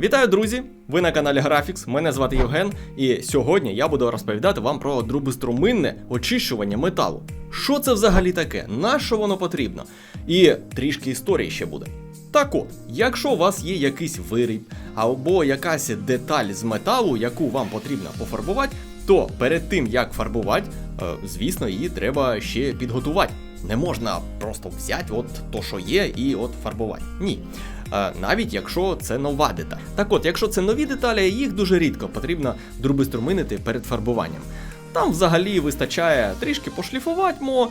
Вітаю, друзі! Ви на каналі Graphics, мене звати Євген, і сьогодні я буду розповідати вам про друбоструминне очищування металу. Що це взагалі таке? На що воно потрібно? І трішки історії ще буде. Так от, якщо у вас є якийсь виріб або якась деталь з металу, яку вам потрібно пофарбувати, то перед тим як фарбувати, е, звісно, її треба ще підготувати. Не можна просто взяти от то, що є, і от фарбувати. Ні. Е, Навіть якщо це нова деталь. Так от, якщо це нові деталі, їх дуже рідко потрібно друбиструминити перед фарбуванням. Там взагалі вистачає трішки пошліфувати, мо,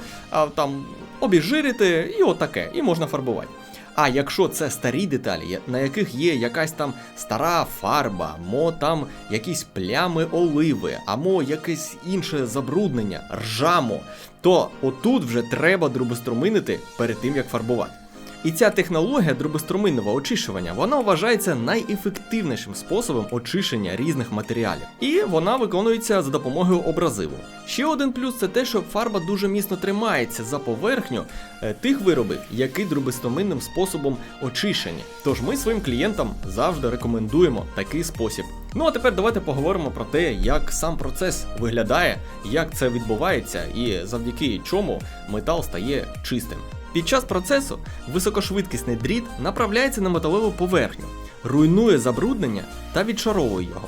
там обіжирити і отаке, і можна фарбувати. А якщо це старі деталі, на яких є якась там стара фарба, мо там якісь плями оливи, або якесь інше забруднення, ржамо, то отут вже треба дробоструминити перед тим як фарбувати. І ця технологія дробоструминного очищування вона вважається найефективнішим способом очищення різних матеріалів, і вона виконується за допомогою образиву. Ще один плюс це те, що фарба дуже міцно тримається за поверхню е, тих виробів, які дробоструминним способом очищені. Тож ми своїм клієнтам завжди рекомендуємо такий спосіб. Ну а тепер давайте поговоримо про те, як сам процес виглядає, як це відбувається, і завдяки чому метал стає чистим. Під час процесу високошвидкісний дріт направляється на металеву поверхню, руйнує забруднення та відшаровує його.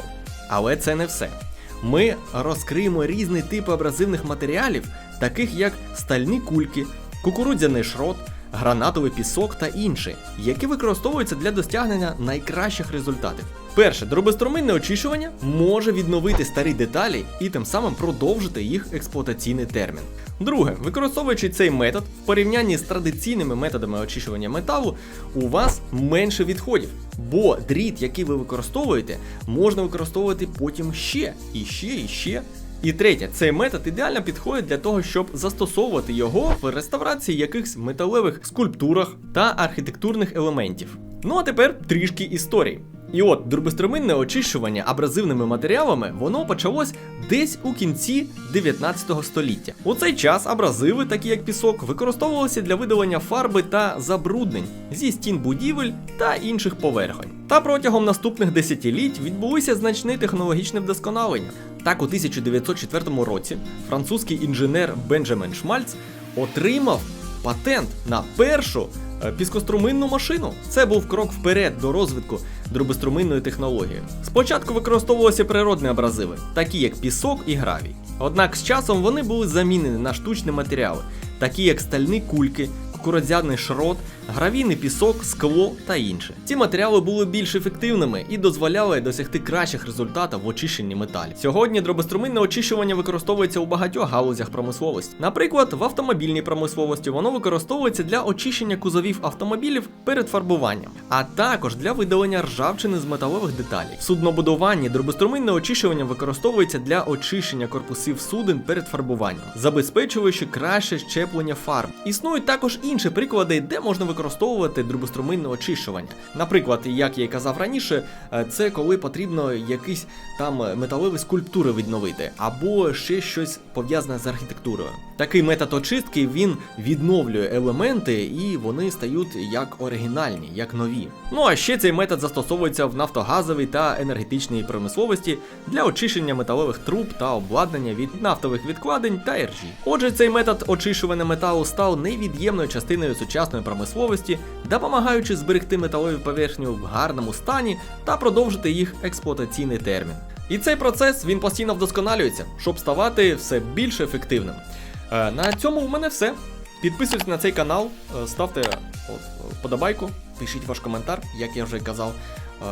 Але це не все. Ми розкриємо різні типи абразивних матеріалів, таких як стальні кульки, кукурудзяний шрот, гранатовий пісок та інші, які використовуються для досягнення найкращих результатів. Перше, дробоструминне очищування може відновити старі деталі і тим самим продовжити їх експлуатаційний термін. Друге, використовуючи цей метод в порівнянні з традиційними методами очищування металу, у вас менше відходів, бо дріт, який ви використовуєте, можна використовувати потім ще і ще і ще. І третє, цей метод ідеально підходить для того, щоб застосовувати його в реставрації якихось металевих скульптурах та архітектурних елементів. Ну а тепер трішки історії. І от дробоструминне очищування абразивними матеріалами воно почалось десь у кінці 19 століття. У цей час абразиви, такі як пісок, використовувалися для видалення фарби та забруднень зі стін будівель та інших поверхонь. Та протягом наступних десятиліть відбулися значні технологічне вдосконалення. Так, у 1904 році французький інженер Бенджамен Шмальц отримав патент на першу е, піскоструминну машину. Це був крок вперед до розвитку дробоструминної технології. Спочатку використовувалися природні абразиви, такі як пісок і гравій. Однак з часом вони були замінені на штучні матеріали, такі як стальні кульки, кукурудзяний шрот, гравійний пісок, скло та інше. Ці матеріали були більш ефективними і дозволяли досягти кращих результатів в очищенні металів. Сьогодні дробоструминне очищування використовується у багатьох галузях промисловості. Наприклад, в автомобільній промисловості воно використовується для очищення кузовів автомобілів перед фарбуванням, а також для видалення ржавчини з металевих деталей. В суднобудуванні дробоструминне очищування використовується для очищення корпусів суден перед фарбуванням, забезпечуючи краще щеплення фарб. Існують також інші приклади, де можна використовувати дробоструминне очищування. Наприклад, як я і казав раніше, е, це коли потрібно якісь там металеві скульптури відновити, або ще щось пов'язане з архітектурою. Такий метод очистки він відновлює елементи і вони стають як оригінальні, як нові. Ну а ще цей метод застосовується в нафтогазовій та енергетичній промисловості для очищення металевих труб та обладнання від нафтових відкладень та іржі. Отже, цей метод очищування металу став невід'ємною частиною сучасної промисловості, допомагаючи зберегти металову поверхню в гарному стані та продовжити їх експлуатаційний термін. І цей процес він постійно вдосконалюється, щоб ставати все більш ефективним. Е, На цьому в мене все. Підписуйтесь на цей канал, е, ставте вподобайку, пишіть ваш коментар, як я вже казав. Е,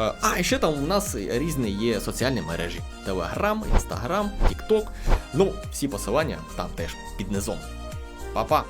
е, А, і ще там у нас різні є соціальні мережі: Телеграм, Інстаграм, Тікток. Ну, всі посилання там теж під низом. Па-па!